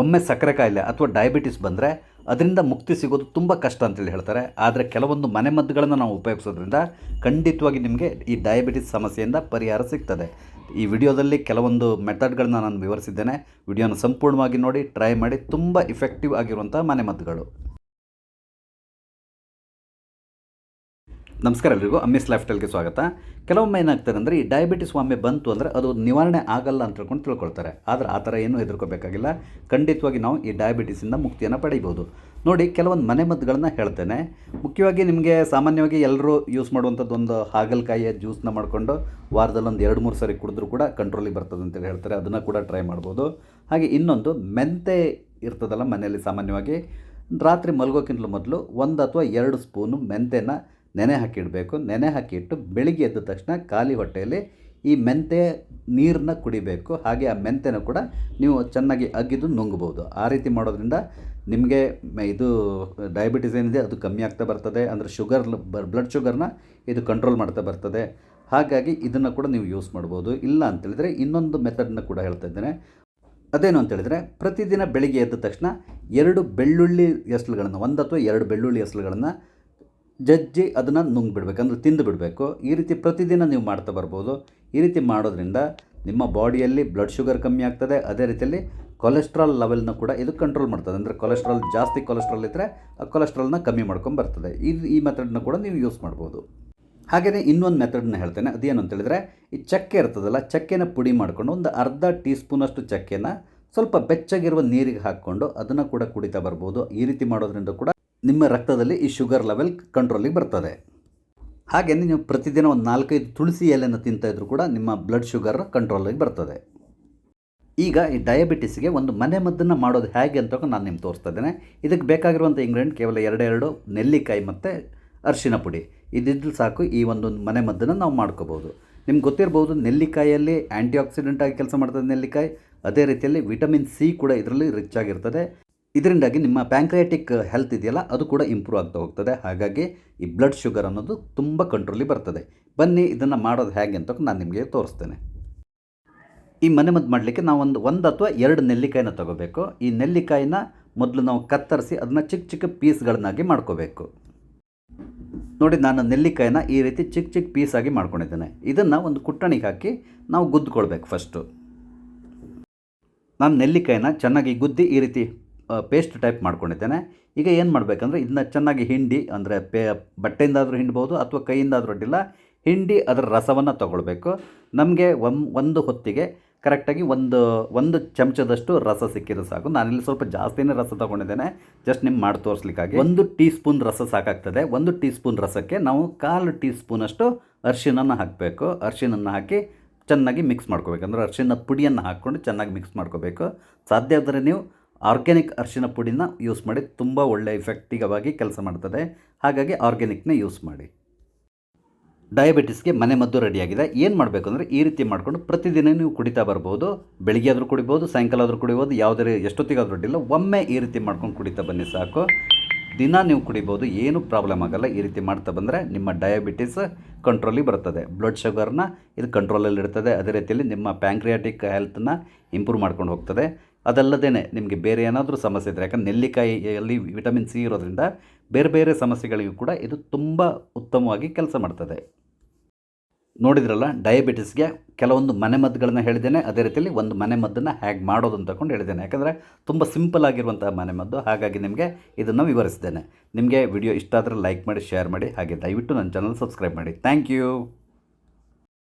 ಒಮ್ಮೆ ಸಕ್ಕರೆ ಕಾಯಿಲೆ ಅಥವಾ ಡಯಾಬಿಟಿಸ್ ಬಂದರೆ ಅದರಿಂದ ಮುಕ್ತಿ ಸಿಗೋದು ತುಂಬ ಕಷ್ಟ ಅಂತೇಳಿ ಹೇಳ್ತಾರೆ. ಆದರೆ ಕೆಲವೊಂದು ಮನೆಮದ್ದುಗಳನ್ನು ನಾವು ಉಪಯೋಗಿಸೋದ್ರಿಂದ ಖಂಡಿತವಾಗಿ ನಿಮಗೆ ಈ ಡಯಾಬಿಟಿಸ್ ಸಮಸ್ಯೆಯಿಂದ ಪರಿಹಾರ ಸಿಗ್ತದೆ. ಈ ವಿಡಿಯೋದಲ್ಲಿ ಕೆಲವೊಂದು ಮೆಥಡ್ಗಳನ್ನ ನಾನು ವಿವರಿಸಿದ್ದೇನೆ. ವಿಡಿಯೋನ ಸಂಪೂರ್ಣವಾಗಿ ನೋಡಿ ಟ್ರೈ ಮಾಡಿ. ತುಂಬ ಇಫೆಕ್ಟಿವ್ ಆಗಿರುವಂಥ ಮನೆಮದ್ದುಗಳು ನಮಸ್ಕಾರ ಎಲ್ರಿಗೂ. ಅಮ್ಮಿಸ್ ಲೈಫ್ ಸ್ವಾಗತ. ಕೆಲವೊಮ್ಮೆ ಏನಾಗ್ತದೆ ಅಂದರೆ ಈ ಡಯಾಬಿಟಿಸ್ ಒಮ್ಮೆ ಬಂತು ಅಂದರೆ ಅದು ನಿವಾರಣೆ ಆಗಲ್ಲ ಅಂತ ತಿಳ್ಕೊಂಡು ತಿಳ್ಕೊಳ್ತಾರೆ. ಆದರೆ ಆ ಥರ ಏನೂ ಹೆದರ್ಕೋಬೇಕಾಗಿಲ್ಲ. ಖಂಡಿತವಾಗಿ ನಾವು ಈ ಡಯಾಬಿಟಿಸಿಂದ ಮುಕ್ತಿಯನ್ನು ಪಡೀಬೋದು. ನೋಡಿ, ಕೆಲವೊಂದು ಮನೆಮದ್ದುಗಳನ್ನ ಹೇಳ್ತೇನೆ. ಮುಖ್ಯವಾಗಿ ನಿಮಗೆ ಸಾಮಾನ್ಯವಾಗಿ ಎಲ್ಲರೂ ಯೂಸ್ ಮಾಡುವಂಥದ್ದು ಒಂದು ಹಾಗಲಕಾಯಿಯ ಜ್ಯೂಸ್ನ ಮಾಡಿಕೊಂಡು ವಾರದಲ್ಲೊಂದು ಎರಡು ಮೂರು ಸರಿ ಕುಡಿದ್ರೂ ಕೂಡ ಕಂಟ್ರೋಲಿಗೆ ಬರ್ತದೆ ಅಂತೇಳಿ ಹೇಳ್ತಾರೆ. ಅದನ್ನು ಕೂಡ ಟ್ರೈ ಮಾಡ್ಬೋದು. ಹಾಗೆ ಇನ್ನೊಂದು ಮೆಂತೆ ಇರ್ತದಲ್ಲ ಮನೆಯಲ್ಲಿ ಸಾಮಾನ್ಯವಾಗಿ. ರಾತ್ರಿ ಮಲಗೋಕ್ಕಿಂತಲೂ ಮೊದಲು ಒಂದು ಅಥವಾ ಎರಡು ಸ್ಪೂನು ಮೆಂತೆನ ನೆನೆ ಹಾಕಿಡಬೇಕು. ನೆನೆ ಹಾಕಿಟ್ಟು ಬೆಳಿಗ್ಗೆ ಎದ್ದ ತಕ್ಷಣ ಖಾಲಿ ಹೊಟ್ಟೆಯಲ್ಲಿ ಈ ಮೆಂತೆ ನೀರನ್ನ ಕುಡಿಬೇಕು. ಹಾಗೆ ಆ ಮೆಂತೆನ ಕೂಡ ನೀವು ಚೆನ್ನಾಗಿ ಅಗ್ಗಿದು ನುಂಗ್ಬೋದು. ಆ ರೀತಿ ಮಾಡೋದ್ರಿಂದ ನಿಮಗೆ ಇದು ಡಯಾಬಿಟಿಸ್ ಏನಿದೆ ಅದು ಕಮ್ಮಿ ಆಗ್ತಾ ಬರ್ತದೆ. ಅಂದರೆ ಶುಗರ್ ಬ್ಲಡ್ ಶುಗರ್ನ ಇದು ಕಂಟ್ರೋಲ್ ಮಾಡ್ತಾ ಬರ್ತದೆ. ಹಾಗಾಗಿ ಇದನ್ನು ಕೂಡ ನೀವು ಯೂಸ್ ಮಾಡ್ಬೋದು. ಇಲ್ಲ ಅಂತೇಳಿದರೆ ಇನ್ನೊಂದು ಮೆಥಡ್ನ ಕೂಡ ಹೇಳ್ತಾ ಇದ್ದೇನೆ. ಅದೇನು ಅಂತೇಳಿದರೆ ಪ್ರತಿದಿನ ಬೆಳಿಗ್ಗೆ ಎದ್ದ ತಕ್ಷಣ ಎರಡು ಬೆಳ್ಳುಳ್ಳಿ ಎಸ್ಲುಗಳನ್ನು ಒಂದು ಅಥವಾ ಎರಡು ಬೆಳ್ಳುಳ್ಳಿ ಎಸ್ಳುಗಳನ್ನು ಜಜ್ಜಿ ಅದನ್ನು ನುಂಗ್ ಬಿಡಬೇಕು ಅಂದರೆ ತಿಂದು ಬಿಡಬೇಕು ಈ ರೀತಿ ಪ್ರತಿದಿನ ನೀವು ಮಾಡ್ತಾ ಬರ್ಬೋದು. ಈ ರೀತಿ ಮಾಡೋದ್ರಿಂದ ನಿಮ್ಮ ಬಾಡಿಯಲ್ಲಿ ಬ್ಲಡ್ ಶುಗರ್ ಕಮ್ಮಿ ಆಗ್ತದೆ. ಅದೇ ರೀತಿಯಲ್ಲಿ ಕೊಲೆಸ್ಟ್ರಾಲ್ ಲೆವೆಲ್ನ ಕೂಡ ಇದು ಕಂಟ್ರೋಲ್ ಮಾಡ್ತದೆ. ಅಂದರೆ ಕೊಲೆಸ್ಟ್ರಾಲ್ ಜಾಸ್ತಿ ಕೊಲೆಸ್ಟ್ರಾಲ್ ಇದ್ದರೆ ಆ ಕೊಲೆಸ್ಟ್ರಾಲ್ನ ಕಮ್ಮಿ ಮಾಡ್ಕೊಂಡು ಬರ್ತದೆ. ಈ ಈ ಮೆಥಡ್ನ ಕೂಡ ನೀವು ಯೂಸ್ ಮಾಡ್ಬೋದು. ಹಾಗೆಯೇ ಇನ್ನೊಂದು ಮೆಥಡ್ನ ಹೇಳ್ತೇನೆ. ಅದೇನು ಅಂತೇಳಿದರೆ ಈ ಚಕ್ಕೆ ಇರ್ತದಲ್ಲ, ಚಕ್ಕೆನ ಪುಡಿ ಮಾಡಿಕೊಂಡು ಒಂದು ಅರ್ಧ ಟೀ ಸ್ಪೂನಷ್ಟು ಚಕ್ಕೆನ ಸ್ವಲ್ಪ ಬೆಚ್ಚಗಿರುವ ನೀರಿಗೆ ಹಾಕ್ಕೊಂಡು ಅದನ್ನು ಕೂಡ ಕುಡಿತಾ ಬರ್ಬೋದು. ಈ ರೀತಿ ಮಾಡೋದ್ರಿಂದ ಕೂಡ ನಿಮ್ಮ ರಕ್ತದಲ್ಲಿ ಈ ಶುಗರ್ ಲೆವೆಲ್ ಕಂಟ್ರೋಲಿಗೆ ಬರ್ತದೆ. ಹಾಗೆ ನೀವು ಪ್ರತಿದಿನ ಒಂದು ನಾಲ್ಕೈದು ತುಳಸಿ ಎಲೆಯನ್ನು ತಿಂತಾ ಇದ್ರೂ ಕೂಡ ನಿಮ್ಮ ಬ್ಲಡ್ ಶುಗರ್ ಕಂಟ್ರೋಲಿಗೆ ಬರ್ತದೆ. ಈಗ ಈ ಡಯಾಬಿಟಿಸ್ಗೆ ಒಂದು ಮನೆ ಮದ್ದನ್ನು ಮಾಡೋದು ಹೇಗೆ ಅಂತ ನಾನು ನಿಮ್ಗೆ ತೋರಿಸ್ತಾ ಇದ್ದೇನೆ. ಇದಕ್ಕೆ ಬೇಕಾಗಿರುವಂಥ ಇಂಗ್ರೀಡಿಯಂಟ್ ಕೇವಲ ಎರಡೆರಡು, ನೆಲ್ಲಿಕಾಯಿ ಮತ್ತು ಅರಿಶಿನ ಪುಡಿ. ಇದ್ದಿದ್ದು ಸಾಕು ಈ ಒಂದು ಮನೆ ಮದ್ದನ್ನು ನಾವು ಮಾಡ್ಕೋಬೋದು. ನಿಮ್ಗೆ ಗೊತ್ತಿರ್ಬೋದು ನೆಲ್ಲಿಕಾಯಲ್ಲಿ ಆ್ಯಂಟಿ ಆಕ್ಸಿಡೆಂಟ್ ಆಗಿ ಕೆಲಸ ಮಾಡ್ತದೆ ನೆಲ್ಲಿಕಾಯಿ. ಅದೇ ರೀತಿಯಲ್ಲಿ ವಿಟಮಿನ್ ಸಿ ಕೂಡ ಇದರಲ್ಲಿ ರಿಚ್ ಆಗಿರ್ತದೆ. ಇದರಿಂದಾಗಿ ನಿಮ್ಮ ಪ್ಯಾಂಕ್ರಿಯಾಟಿಕ್ ಹೆಲ್ತ್ ಇದೆಯಲ್ಲ, ಅದು ಕೂಡ ಇಂಪ್ರೂವ್ ಆಗ್ತಾ ಹೋಗ್ತದೆ. ಹಾಗಾಗಿ ಈ ಬ್ಲಡ್ ಶುಗರ್ ಅನ್ನೋದು ತುಂಬ ಕಂಟ್ರೋಲಿ ಬರ್ತದೆ. ಬನ್ನಿ, ಇದನ್ನು ಮಾಡೋದು ಹೇಗೆ ಅಂತ ನಾನು ನಿಮಗೆ ತೋರಿಸ್ತೇನೆ. ಈ ಮನೆಮದ್ದು ಮಾಡಲಿಕ್ಕೆ ನಾವು ಒಂದು ಒಂದು ಅಥವಾ ಎರಡು ನೆಲ್ಲಿಕಾಯಿನ ತಗೋಬೇಕು. ಈ ನೆಲ್ಲಿಕಾಯಿನ ಮೊದಲು ನಾವು ಕತ್ತರಿಸಿ ಅದನ್ನು ಚಿಕ್ಕ ಚಿಕ್ಕ ಪೀಸ್ಗಳನ್ನಾಗಿ ಮಾಡ್ಕೋಬೇಕು. ನೋಡಿ, ನಾನು ನೆಲ್ಲಿಕಾಯಿನ ಈ ರೀತಿ ಚಿಕ್ಕ ಚಿಕ್ಕ ಪೀಸಾಗಿ ಮಾಡ್ಕೊಂಡಿದ್ದೇನೆ. ಇದನ್ನು ಒಂದು ಕುಟ್ಟಣಿಗೆ ಹಾಕಿ ನಾವು ಗುದ್ದುಕೊಳ್ಬೇಕು ಫಸ್ಟು ನಾನು ನೆಲ್ಲಿಕಾಯಿನ ಚೆನ್ನಾಗಿ ಗುದ್ದಿ ಈ ರೀತಿ ಪೇಸ್ಟ್ ಟೈಪ್ ಮಾಡ್ಕೊಂಡಿದ್ದೇನೆ. ಈಗ ಏನು ಮಾಡಬೇಕಂದ್ರೆ ಇದನ್ನ ಚೆನ್ನಾಗಿ ಹಿಂಡಿ, ಅಂದರೆ ಪೇ, ಬಟ್ಟೆಯಿಂದಾದರೂ ಹಿಂಡ್ಬೋದು ಅಥವಾ ಕೈಯಿಂದಾದರೂ ಅಡ್ಡಿಲ್ಲ ಹಿಂಡಿ ಅದರ ರಸವನ್ನು ತಗೊಳ್ಬೇಕು. ನಮಗೆ ಒಮ್ ಒಂದು ಹೊತ್ತಿಗೆ ಕರೆಕ್ಟಾಗಿ ಒಂದು ಒಂದು ಚಮಚದಷ್ಟು ರಸ ಸಿಕ್ಕಿದ್ರೆ ಸಾಕು. ನಾನಿಲ್ಲಿ ಸ್ವಲ್ಪ ಜಾಸ್ತಿನೇ ರಸ ತೊಗೊಂಡಿದ್ದೇನೆ ಜಸ್ಟ್ ನಿಮ್ಗೆ ಮಾಡಿ ತೋರಿಸ್ಲಿಕ್ಕಾಗಿ. ಒಂದು ಟೀ ಸ್ಪೂನ್ ರಸ ಸಾಕಾಗ್ತದೆ. ಒಂದು ಟೀ ಸ್ಪೂನ್ ರಸಕ್ಕೆ ನಾವು ಕಾಲು ಟೀ ಸ್ಪೂನಷ್ಟು ಅರಿಶಿನನ್ನು ಹಾಕಬೇಕು. ಅರಿಶಿನನ್ನು ಹಾಕಿ ಚೆನ್ನಾಗಿ ಮಿಕ್ಸ್ ಮಾಡ್ಕೋಬೇಕು. ಅಂದರೆ ಅರಿಶಿನ ಪುಡಿಯನ್ನು ಹಾಕ್ಕೊಂಡು ಚೆನ್ನಾಗಿ ಮಿಕ್ಸ್ ಮಾಡ್ಕೋಬೇಕು. ಸಾಧ್ಯ ಆದರೆ ನೀವು ಆರ್ಗ್ಯಾನಿಕ್ ಅರಿಶಿನ ಪುಡಿನ ಯೂಸ್ ಮಾಡಿ ತುಂಬ ಒಳ್ಳೆಯ ಇಫೆಕ್ಟಿವಾಗಿ ಕೆಲಸ ಮಾಡ್ತದೆ. ಹಾಗಾಗಿ ಆರ್ಗ್ಯಾನಿಕ್ನೇ ಯೂಸ್ ಮಾಡಿ. ಡಯಾಬಿಟಿಸ್ಗೆ ಮನೆ ಮದ್ದು ರೆಡಿಯಾಗಿದೆ. ಏನು ಮಾಡಬೇಕು ಅಂದರೆ ಈ ರೀತಿ ಮಾಡಿಕೊಂಡು ಪ್ರತಿದಿನ ನೀವು ಕುಡಿತಾ ಬರ್ಬೋದು. ಬೆಳಿಗ್ಗೆ ಆದರೂ ಕುಡಿಬೋದು ಸಾಯಂಕಾಲ ಆದರೂ ಕುಡಿಬೋದು ಯಾವುದೇ ಎಷ್ಟೊತ್ತಿಗಾದರೂ ಅಡ್ಡಿಲ್ಲ. ಒಮ್ಮೆ ಈ ರೀತಿ ಮಾಡ್ಕೊಂಡು ಕುಡಿತಾ ಬನ್ನಿ ಸಾಕು. ದಿನ ನೀವು ಕುಡಿಬೋದು, ಏನೂ ಪ್ರಾಬ್ಲಮ್ ಆಗಲ್ಲ. ಈ ರೀತಿ ಮಾಡ್ತಾ ಬಂದರೆ ನಿಮ್ಮ ಡಯಾಬಿಟಿಸ್ ಕಂಟ್ರೋಲಿಗೆ ಬರ್ತದೆ ಬ್ಲಡ್ ಶುಗರ್ನ ಇದು ಕಂಟ್ರೋಲಲ್ಲಿ ಇರ್ತದೆ ಅದೇ ರೀತಿಯಲ್ಲಿ ನಿಮ್ಮ ಪ್ಯಾಂಕ್ರಿಯಾಟಿಕ್ ಹೆಲ್ತನ್ನ ಇಂಪ್ರೂವ್ ಮಾಡ್ಕೊಂಡು ಹೋಗ್ತದೆ. ಅದಲ್ಲದೇ ನಿಮಗೆ ಬೇರೆ ಏನಾದರೂ ಸಮಸ್ಯೆ ಇದ್ದರೆ ಯಾಕಂದರೆ ನೆಲ್ಲಿಕಾಯಿಯಲ್ಲಿ ವಿಟಮಿನ್ ಸಿ ಇರೋದ್ರಿಂದ ಬೇರೆ ಬೇರೆ ಸಮಸ್ಯೆಗಳಿಗೂ ಕೂಡ ಇದು ತುಂಬ ಉತ್ತಮವಾಗಿ ಕೆಲಸ ಮಾಡ್ತದೆ. ನೋಡಿದ್ರಲ್ಲ, ಡಯಾಬಿಟಿಸ್ಗೆ ಕೆಲವೊಂದು ಮನೆಮದ್ದುಗಳನ್ನ ಹೇಳಿದ್ದೇನೆ, ಅದೇ ರೀತಿಯಲ್ಲಿ ಒಂದು ಮನೆಮದ್ದನ್ನು ಹೇಗೆ ಮಾಡೋದು ಅಂತ ಕೊಂಡು ಹೇಳಿದ್ದೇನೆ. ಯಾಕಂದರೆ ತುಂಬ ಸಿಂಪಲ್ ಆಗಿರುವಂತಹ ಮನೆಮದ್ದು, ಹಾಗಾಗಿ ನಿಮಗೆ ಇದನ್ನು ವಿವರಿಸಿದ್ದೇನೆ. ನಿಮಗೆ ವಿಡಿಯೋ ಇಷ್ಟ ಆದರೆ ಲೈಕ್ ಮಾಡಿ, ಶೇರ್ ಮಾಡಿ, ಹಾಗೆ ದಯವಿಟ್ಟು ನನ್ನ ಚಾನಲ್ ಸಬ್ಸ್ಕ್ರೈಬ್ ಮಾಡಿ. Thank you!